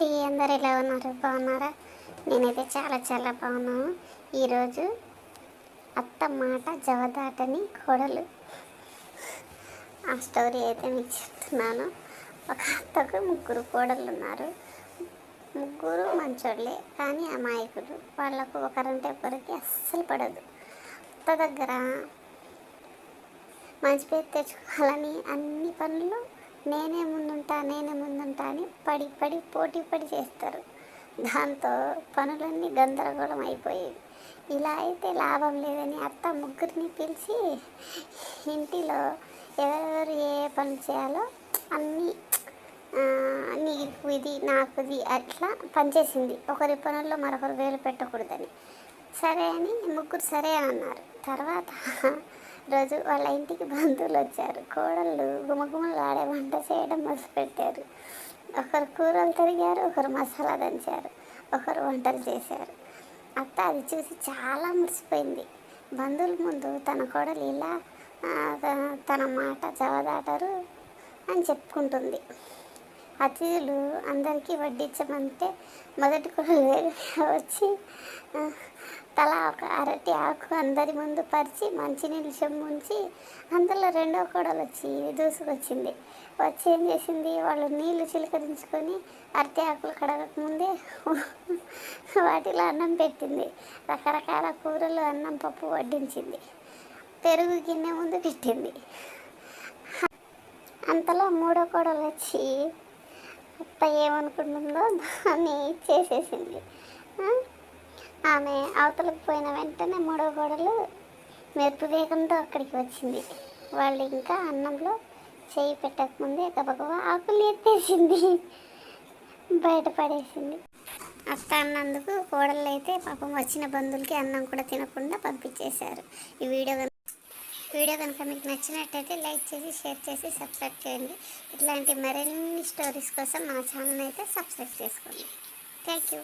అండి అందరు ఎలా ఉన్నారు? బాగున్నారా? నేనైతే చాలా చాలా బాగున్నాను. ఈరోజు అత్త మాట జవదాటని కోడలు. ఆ స్టోరీ అయితే మీకు చెప్తున్నాను. ఒక అత్తకు ముగ్గురు కోడలు ఉన్నారు ముగ్గురు మంచోళ్ళే కానీ అమాయకులు. వాళ్ళకు ఒకరంటే ఒకరికి అస్సలు పడదు. అత్త దగ్గర మంచి పేరు తెచ్చుకోవాలని అన్ని పనులు నేనే ముందుంటా నేనే ముందుంటా అని పడి పడి పోటీ పడి చేస్తారు. దాంతో పనులన్నీ గందరగోళం అయిపోయేవి. ఇలా అయితే లాభం లేదని అత్త ముగ్గురిని పిలిచి ఇంటిలో ఎవరెవరు ఏ పని చేయాలో అన్నీ నీకు ఇది నాకుది అట్లా పనిచేసింది ఒకరి పనుల్లో మరొకరు వేలు పెట్టకూడదని. సరే అని ముగ్గురు సరే అన్నారు. తర్వాత రోజు వాళ్ళ ఇంటికి బంధువులు వచ్చారు. కోడళ్ళు గుమగుమలు ఆడే వంట చేయడం మొదలుపెట్టారు. ఒకరు కూరలు తరిగారు ఒకరు మసాలా దంచారు ఒకరు వంటలు చేశారు. అత్త అది చూసి చాలా మురిసిపోయింది. బంధువుల ముందు తన కోడలు ఇలా తన మాట చవదాటరు అని చెప్పుకుంటుంది. అతిథులు అందరికీ వడ్డించమంటే మొదటి కోడలు వచ్చి తల తలా ఒక అరటి ఆకు అందరి ముందు పరిచి మంచినీళ్ళు చెమ్ముంచి అందులో రెండో కోడలు వచ్చి దూసుకొచ్చింది. వచ్చి ఏం చేసింది? వాళ్ళు నీళ్ళు చిలకరించుకొని అరటి ఆకులు కడగక ముందే వాటిలో అన్నం పెట్టింది. రకరకాల కూరలు అన్నం పప్పు వడ్డించింది. పెరుగు గిన్నె ముందు పెట్టింది. అంతలో మూడో కోడలు వచ్చి అత్త ఏమనుకుంటుందో దాన్ని చేసేసింది. ఆమె అవతలకు పోయిన వెంటనే మూడో కోడలు మెరుపు వేగంతో అక్కడికి వచ్చింది. వాళ్ళు ఇంకా అన్నంలో చేయి పెట్టకముందే గబగబా ఆకులు ఎత్తేసింది. బయటపడేసింది అత్త అన్నందుకు కోడళ్ళు అయితే పాపం వచ్చిన బంధువులకి అన్నం కూడా తినకుండా పంపించేశారు. ఈ వీడియో వీడియో కనుక మీకు నచ్చినట్టయితే లైక్ చేసి షేర్ చేసి సబ్స్క్రైబ్ చేయండి. ఇట్లాంటి మరిన్ని స్టోరీస్ కోసం మా ఛానల్ అయితే సబ్స్క్రైబ్ చేసుకోండి. Thank you